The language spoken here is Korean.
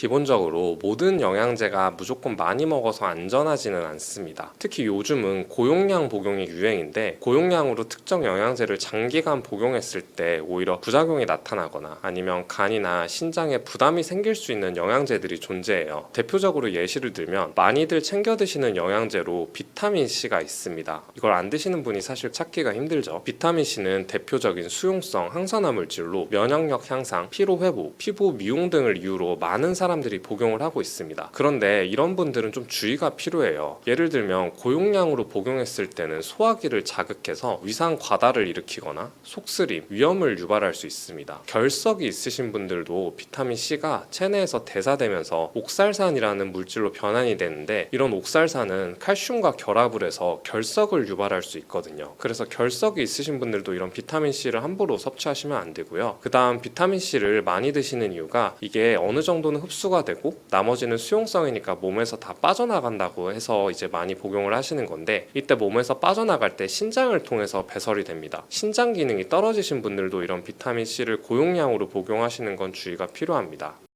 기본적으로 모든 영양제가 무조건 많이 먹어서 안전하지는 않습니다. 특히 요즘은 고용량 복용이 유행인데 고용량으로 특정 영양제를 장기간 복용했을 때 오히려 부작용이 나타나거나 아니면 간이나 신장에 부담이 생길 수 있는 영양제들이 존재해요. 대표적으로 예시를 들면 많이들 챙겨 드시는 영양제로 비타민 C가 있습니다. 이걸 안 드시는 분이 사실 찾기가 힘들죠. 비타민 C는 대표적인 수용성 항산화 물질로 면역력 향상, 피로 회복, 피부 미용 등을 이유로 많은 사람 들이 복용을 하고 있습니다. 그런데 이런 분들은 좀 주의가 필요해요. 예를 들면 고용량으로 복용했을 때는 소화기를 자극해서 위상 과다를 일으키거나 속쓰림, 위염을 유발할 수 있습니다. 결석이 있으신 분들도 비타민 C가 체내에서 대사되면서 옥살산이라는 물질로 변환이 되는데 이런 옥살산은 칼슘과 결합을 해서 결석을 유발할 수 있거든요. 그래서 결석이 있으신 분들도 이런 비타민 C를 함부로 섭취하시면 안 되고요. 그다음 비타민 C를 많이 드시는 이유가 이게 어느 정도는 흡수가 되고 나머지는 수용성이니까 몸에서 다 빠져나간다고 해서 이제 많이 복용을 하시는 건데 이때 몸에서 빠져나갈 때 신장을 통해서 배설이 됩니다. 신장 기능이 떨어지신 분들도 이런 비타민 C를 고용량으로 복용하시는 건 주의가 필요합니다.